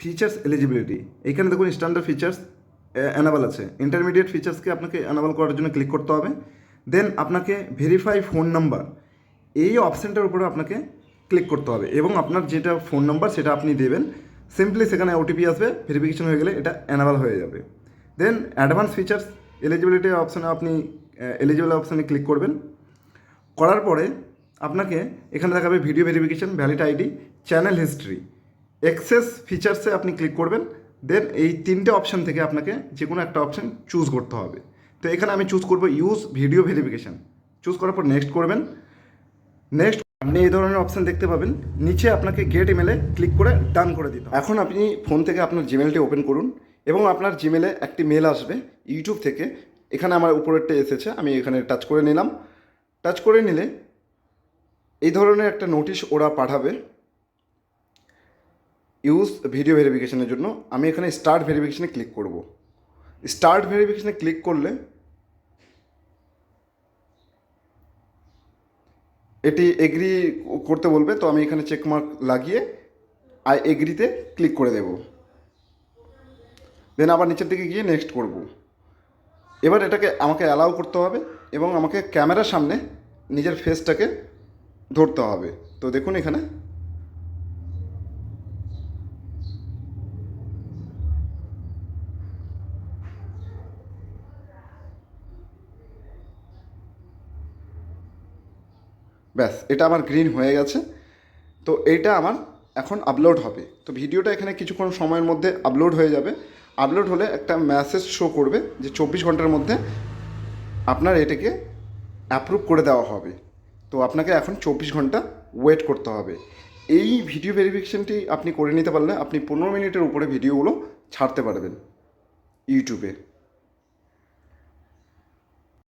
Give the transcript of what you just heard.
Features eligibility এখানে দেখুন standard features enable আছে। ইন্টারমিডিয়েট ফিচার্সকে আপনাকে অ্যানাবেল করার জন্য ক্লিক করতে হবে। দেন আপনাকে ভেরিফাই ফোন নাম্বার এই অপশানটার উপরে আপনাকে ক্লিক করতে হবে এবং আপনার যেটা ফোন নাম্বার সেটা আপনি দেবেন। সিম্পলি সেখানে ওটিপি আসবে ভেরিফিকেশন হয়ে গেলে এটা অ্যানাবেল হয়ে যাবে। দেন অ্যাডভান্স ফিচার্স এলিজিবিলিটি অপশানে আপনি এলিজিবল অপশানে ক্লিক করবেন। করার পরে আপনাকে এখানে দেখাবে video verification valid ID channel history access ফিচার্সে আপনি ক্লিক করবেন দেন এই তিনটে অপশান থেকে আপনাকে যে কোনো একটা অপশান চুজ করতে হবে। তো এখানে আমি চুজ করব ইউজ ভিডিও ভেরিফিকেশন চুজ করার পর নেক্সট করবেন। নেক্সট আপনি এই ধরনের অপশান দেখতে পাবেন। নিচে আপনাকে গেট ইমেলে ক্লিক করে ডান করে দিতে। এখন আপনি ফোন থেকে আপনার জিমেলটি ওপেন করুন এবং আপনার জিমেলে একটি মেল আসবে ইউটিউব থেকে। এখানে আমার উপরেরটা এসেছে, আমি এখানে টাচ করে নিলাম। টাচ করে নিলে এই ধরনের একটা নোটিশ ওরা পাঠাবে। ইউজ ভিডিও ভেরিফিকেশনের জন্য আমি এখানে স্টার্ট ভেরিফিকেশনে ক্লিক করব। স্টার্ট ভেরিফিকেশনে ক্লিক করলে এটি এগ্রি করতে বলবে, তো আমি এখানে চেকমার্ক লাগিয়ে আই এগ্রিতে ক্লিক করে দেব। দেন আবার নিচের দিকে গিয়ে নেক্সট করব। এবার এটাকে আমাকে অ্যালাউ করতে হবে এবং আমাকে ক্যামেরার সামনে নিজের ফেসটাকে ধরতে হবে। তো দেখুন এখানে ব্যাস, এটা আমার গ্রিন হয়ে গেছে। তো এইটা আমার এখন আপলোড হবে। তো ভিডিওটা এখানে কিছুক্ষণ সময়ের মধ্যে আপলোড হয়ে যাবে। আপলোড হলে একটা মেসেজ শো করবে যে চব্বিশ ঘণ্টার মধ্যে আপনার এটাকে অ্যাপ্রুভ করে দেওয়া হবে। তো আপনাকে এখন চব্বিশ ঘণ্টা ওয়েট করতে হবে। এই ভিডিও ভেরিফিকেশনটি আপনি করে নিতে পারলে আপনি পনেরো মিনিটের উপরে ভিডিওগুলো ছাড়তে পারবেন ইউটিউবে